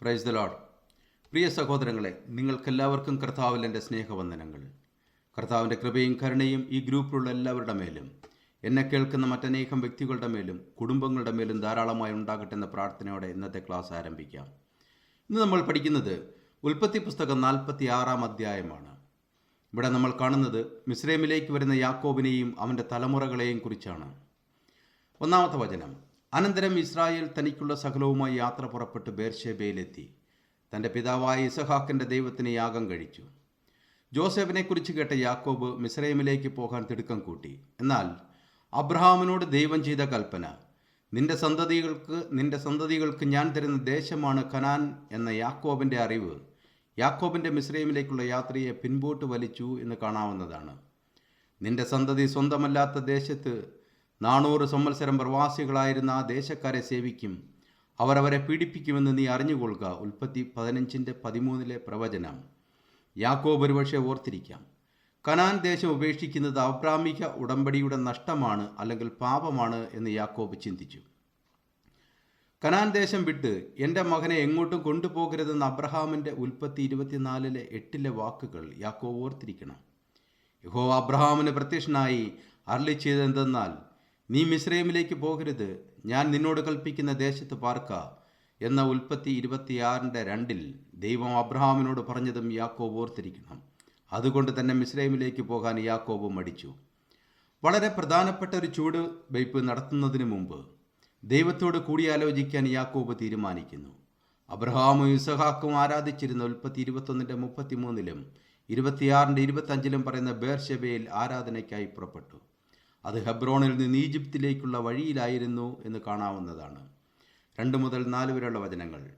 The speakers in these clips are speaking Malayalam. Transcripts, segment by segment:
പ്രൈസ് ദ ലോഡ് പ്രിയ സഹോദരങ്ങളെ നിങ്ങൾക്കെല്ലാവർക്കും കർത്താവിൽ എന്റെ സ്നേഹവന്ദനങ്ങൾ. കർത്താവിന്റെ കൃപയും കരുണയും ഈ ഗ്രൂപ്പിലുള്ള എല്ലാവരുടെ മേലും എന്നെ കേൾക്കുന്ന മറ്റനേകം വ്യക്തികളുടെ മേലും കുടുംബങ്ങളുടെ മേലും ധാരാളമായി ഉണ്ടാകട്ടെ എന്ന പ്രാർത്ഥനയോടെ ഇന്നത്തെ ക്ലാസ് ആരംഭിക്കാം. ഇന്ന് നമ്മൾ പഠിക്കുന്നത് ഉൽപ്പത്തി പുസ്തകം നാൽപ്പത്തി ആറാം അധ്യായമാണ്. ഇവിടെ നമ്മൾ കാണുന്നത് മിസ്രൈമിലേക്ക് വരുന്ന യാക്കോബിനെയും അവന്റെ തലമുറകളെയും കുറിച്ചാണ്. ഒന്നാമത്തെ വചനം. അനന്തരം ഇസ്രായേൽ തനിക്കുള്ള സകലവുമായി യാത്ര പുറപ്പെട്ട് ബേർഷേബയിലെത്തി തന്റെ പിതാവായ ഇസഹാക്കിന്റെ ദൈവത്തിന് യാഗം കഴിച്ചു. ജോസഫിനെക്കുറിച്ച് കേട്ട യാക്കോബ് മിസ്രൈമിലേക്ക് പോകാൻ തിടുക്കം കൂട്ടി. എന്നാൽ അബ്രഹാമിനോട് ദൈവം ചെയ്ത കൽപ്പന നിന്റെ സന്തതികൾക്ക് നിന്റെ സന്തതികൾക്ക് ഞാൻ തരുന്ന ദേശമാണ് കനാൻ എന്ന യാക്കോബിന്റെ അറിവ് യാക്കോബിന്റെ മിസ്രൈമിലേക്കുള്ള യാത്രയെ പിൻപോട്ട് വലിച്ചു എന്ന് കാണാവുന്നതാണ്. നിന്റെ സന്തതി സ്വന്തമല്ലാത്ത ദേശത്ത് നാനൂറ് സംവത്സരം പ്രവാസികളായിരുന്ന ആ ദേശക്കാരെ സേവിക്കും. അവർ അവരെ പീഡിപ്പിക്കുമെന്ന് നീ അറിഞ്ഞുകൊള്ളുക. ഉൽപ്പത്തി പതിനഞ്ചിന്റെ പതിമൂന്നിലെ പ്രവചനം. യാക്കോബ് ഒരുപക്ഷെ ഓർത്തിരിക്കാം. കനാൻ ദേശം ഉപേക്ഷിക്കുന്നത് അബ്രാമിക ഉടമ്പടിയുടെ നഷ്ടമാണ് അല്ലെങ്കിൽ പാപമാണ് എന്ന് യാക്കോബ് ചിന്തിച്ചു. കനാൻ ദേശം വിട്ട് എന്റെ മകനെ എങ്ങോട്ടും കൊണ്ടുപോകരുതെന്ന് അബ്രഹാമിന്റെ ഉൽപ്പത്തി ഇരുപത്തിനാലിലെ എട്ടിലെ വാക്കുകൾ യാക്കോബ് ഓർത്തിരിക്കണം. യഹോ അബ്രഹാമിന് പ്രത്യക്ഷനായി അരളി ചെയ്തെന്തെന്നാൽ നീ മിശ്രൈമിലേക്ക് പോകരുത്. ഞാൻ നിന്നോട് കൽപ്പിക്കുന്ന ദേശത്ത് പാർക്ക. എന്ന ഉൽപ്പത്തി ഇരുപത്തിയാറിന്റെ രണ്ടിൽ ദൈവം അബ്രഹാമിനോട് പറഞ്ഞതും യാക്കോബ് ഓർത്തിരിക്കണം. അതുകൊണ്ട് തന്നെ മിശ്രൈമിലേക്ക് പോകാൻ യാക്കോബ് മടിച്ചു. വളരെ പ്രധാനപ്പെട്ട ഒരു ചൂട് വയ്പ് നടത്തുന്നതിന് മുമ്പ് ദൈവത്തോട് കൂടിയാലോചിക്കാൻ യാക്കോബ് തീരുമാനിക്കുന്നു. അബ്രഹാമും ഇസഹാക്കും ആരാധിച്ചിരുന്ന ഉൽപ്പത്തി ഇരുപത്തൊന്നിന്റെ മുപ്പത്തിമൂന്നിലും ഇരുപത്തിയാറിന്റെ ഇരുപത്തഞ്ചിലും പറയുന്ന ബേർഷബയിൽ ആരാധനയ്ക്കായി പുറപ്പെട്ടു. അത് ഹെബ്രോണിൽ നിന്ന് ഈജിപ്തിലേക്കുള്ള വഴിയിലായിരുന്നു എന്ന് കാണാവുന്നതാണ്. രണ്ട് മുതൽ നാല് വരെയുള്ള വചനങ്ങൾ.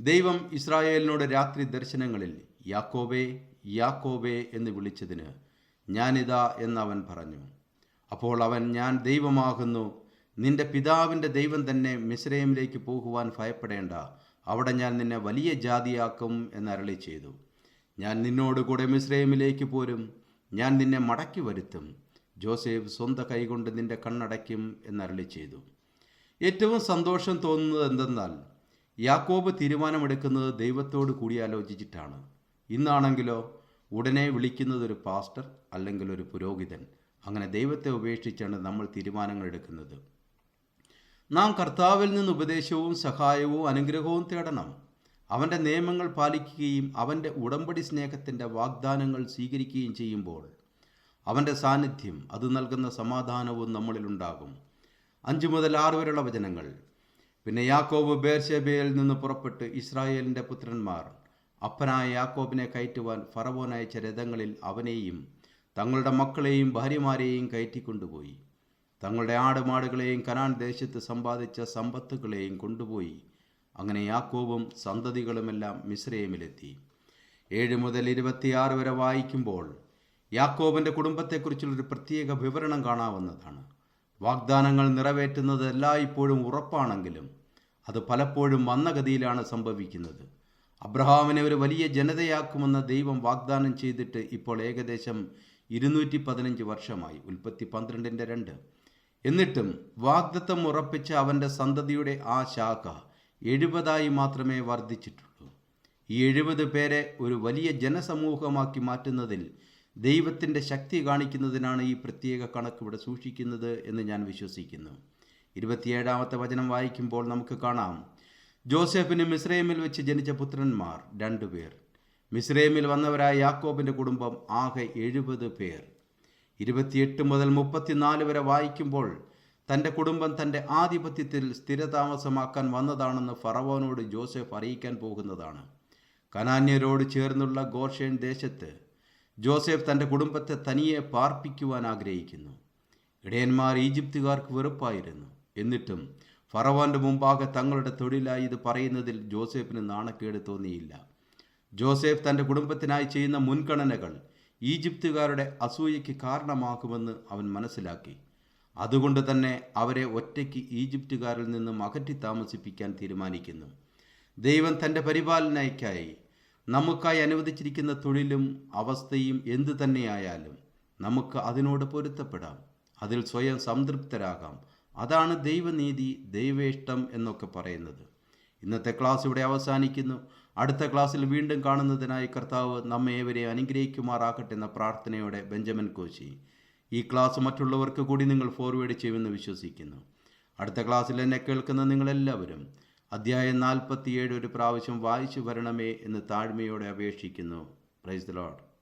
ദൈവം ഇസ്രായേലിനോട് രാത്രി ദർശനങ്ങളിൽ യാക്കോബേ യാക്കോബേ എന്ന് വിളിച്ചതിന് ഞാനിതാ അവൻ പറഞ്ഞു. അപ്പോൾ അവൻ ഞാൻ ദൈവമാകുന്നു നിന്റെ പിതാവിന്റെ ദൈവം തന്നെ മിശ്രയിമിലേക്ക് പോകുവാൻ ഭയപ്പെടേണ്ട. അവിടെ ഞാൻ നിന്നെ വലിയ ജാതിയാക്കും എന്നരളി ചെയ്തു ഞാൻ നിന്നോടുകൂടെ മിശ്രയിമിലേക്ക് പോരും. ഞാൻ നിന്നെ മടക്കി വരുത്തും. ജോസഫ് സ്വന്തം കൈകൊണ്ട് നിന്റെ കണ്ണടയ്ക്കും എന്നരളി ചെയ്തു. ഏറ്റവും സന്തോഷം തോന്നുന്നത് എന്തെന്നാൽ യാക്കോബ് തീരുമാനമെടുക്കുന്നത് ദൈവത്തോട് കൂടിയാലോചിച്ചിട്ടാണ് ഇന്നാണെങ്കിലോ ഉടനെ വിളിക്കുന്നത് ഒരു പാസ്റ്റർ അല്ലെങ്കിൽ ഒരു പുരോഹിതൻ അങ്ങനെ ദൈവത്തെ ഉപേക്ഷിച്ചാണ് നമ്മൾ തീരുമാനങ്ങൾ എടുക്കുന്നത്. നാം കർത്താവിൽ നിന്ന് ഉപദേശവും സഹായവും അനുഗ്രഹവും തേടണം. അവന്റെ നിയമങ്ങൾ പാലിക്കുകയും അവന്റെ ഉടമ്പടി സ്നേഹത്തിന്റെ വാഗ്ദാനങ്ങൾ സ്വീകരിക്കുകയും ചെയ്യുമ്പോൾ അവന്റെ സാന്നിധ്യം അത് നൽകുന്ന സമാധാനവും നമ്മളിലുണ്ടാകും അഞ്ച് മുതൽ ആറ് വരെയുള്ള വചനങ്ങൾ. പിന്നെ യാക്കോബ് ബേർഷേബയിൽ നിന്ന് പുറപ്പെട്ട് ഇസ്രായേലിന്റെ പുത്രന്മാർ അപ്പനായ യാക്കോബിനെ കയറ്റുവാൻ ഫറവോൻ അയച്ച രഥങ്ങളിൽ അവനെയും തങ്ങളുടെ മക്കളെയും ഭാര്യമാരെയും കയറ്റിക്കൊണ്ടുപോയി. തങ്ങളുടെ ആടുമാടുകളെയും കനാൻ ദേശത്ത് സമ്പാദിച്ച സമ്പത്തുകളെയും കൊണ്ടുപോയി. അങ്ങനെ യാക്കോബും സന്തതികളുമെല്ലാം മിശ്രയമിലെത്തി ഏഴ് മുതൽ ഇരുപത്തിയാറ് വരെ വായിക്കുമ്പോൾ യാക്കോബിന്റെ കുടുംബത്തെക്കുറിച്ചുള്ളൊരു പ്രത്യേക വിവരണം കാണാവുന്നതാണ്. വാഗ്ദാനങ്ങൾ നിറവേറ്റുന്നത് എല്ലായ്പ്പോഴും ഉറപ്പാണെങ്കിലും അത് പലപ്പോഴും മന്ദഗതിയിലാണ് സംഭവിക്കുന്നത്. അബ്രഹാമിനെ ഒരു വലിയ ജനതയാക്കുമെന്ന് ദൈവം വാഗ്ദാനം ചെയ്തിട്ട് ഇപ്പോൾ ഏകദേശം ഇരുന്നൂറ്റി പതിനഞ്ച് വർഷമായി ഉൽപ്പത്തി പന്ത്രണ്ടിന്റെ രണ്ട്. എന്നിട്ടും വാഗ്ദത്തം ഉറപ്പിച്ച അവന്റെ സന്തതിയുടെ ആ ശാഖ എഴുപതായി മാത്രമേ വർദ്ധിച്ചിട്ടുള്ളൂ. ഈ എഴുപത് പേരെ ഒരു വലിയ ജനസമൂഹമാക്കി മാറ്റുന്നതിൽ ദൈവത്തിന്റെ ശക്തി കാണിക്കുന്നതിനാണ് ഈ പ്രത്യേക കണക്ക് ഇവിടെ സൂക്ഷിക്കുന്നത് എന്ന് ഞാൻ വിശ്വസിക്കുന്നു. ഇരുപത്തിയേഴാമത്തെ വചനം വായിക്കുമ്പോൾ നമുക്ക് കാണാം. ജോസഫിന് മിസ്രൈമിൽ വെച്ച് ജനിച്ച പുത്രന്മാർ രണ്ടുപേർ മിസ്രൈമിൽ വന്നവരായ യാക്കോബിന്റെ കുടുംബം ആകെ എഴുപത് പേർ. ഇരുപത്തിയെട്ട് മുതൽ മുപ്പത്തിനാല് വരെ വായിക്കുമ്പോൾ തന്റെ കുടുംബം തന്റെ ആധിപത്യത്തിൽ സ്ഥിരതാമസമാക്കാൻ വന്നതാണെന്ന് ഫറവോനോട് ജോസഫ് അറിയിക്കാൻ പോകുന്നതാണ്. കനാന്യരോട് ചേർന്നുള്ള ഗോർഷേൻ ദേശത്ത് ജോസഫ് തന്റെ കുടുംബത്തെ തനിയെ പാർപ്പിക്കുവാൻ ആഗ്രഹിക്കുന്നു. ഇടയന്മാർ ഈജിപ്തുകാർക്ക് വെറുപ്പായിരുന്നു. എന്നിട്ടും ഫറവാന്റെ മുമ്പാകെ തങ്ങളുടെ തൊഴിലായി ഇത് പറയുന്നതിൽ ജോസഫിന് നാണക്കേട് തോന്നിയില്ല. ജോസഫ് തന്റെ കുടുംബത്തിനായി ചെയ്യുന്ന മുൻഗണനകൾ ഈജിപ്തുകാരുടെ അസൂയയ്ക്ക് കാരണമാകുമെന്ന് അവൻ മനസ്സിലാക്കി. അതുകൊണ്ട് തന്നെ അവരെ ഒറ്റയ്ക്ക് ഈജിപ്തുകാരിൽ നിന്നും അകറ്റി താമസിപ്പിക്കാൻ തീരുമാനിക്കുന്നു. ദൈവം തന്റെ പരിപാലനയ്ക്കായി നമുക്കായി അനുവദിച്ചിരിക്കുന്ന തൊഴിലും അവസ്ഥയും എന്തു തന്നെയായാലും നമുക്ക് അതിനോട് പൊരുത്തപ്പെടാം. അതിൽ സ്വയം സംതൃപ്തരാകാം. അതാണ് ദൈവനീതി ദൈവേഷ്ടം എന്നൊക്കെ പറയുന്നത്. ഇന്നത്തെ ക്ലാസ് ഇവിടെ അവസാനിക്കുന്നു. അടുത്ത ക്ലാസ്സിൽ വീണ്ടും കാണുന്നതിനായി കർത്താവ് നമ്മെ ഏവരെ അനുഗ്രഹിക്കുമാറാകട്ടെ എന്ന പ്രാർത്ഥനയോടെ ബെഞ്ചമിൻ കോശി. ഈ ക്ലാസ് മറ്റുള്ളവർക്ക് കൂടി നിങ്ങൾ ഫോർവേഡ് ചെയ്യുമെന്ന് വിശ്വസിക്കുന്നു. അടുത്ത ക്ലാസ്സിൽ എന്നെ കേൾക്കുന്ന നിങ്ങളെല്ലാവരും അധ്യായം നാൽപ്പത്തിയേഴ് ഒരു പ്രാവശ്യം വായിച്ചു വരണമേ എന്ന് താഴ്മയോടെ അപേക്ഷിക്കുന്നു. Praise the load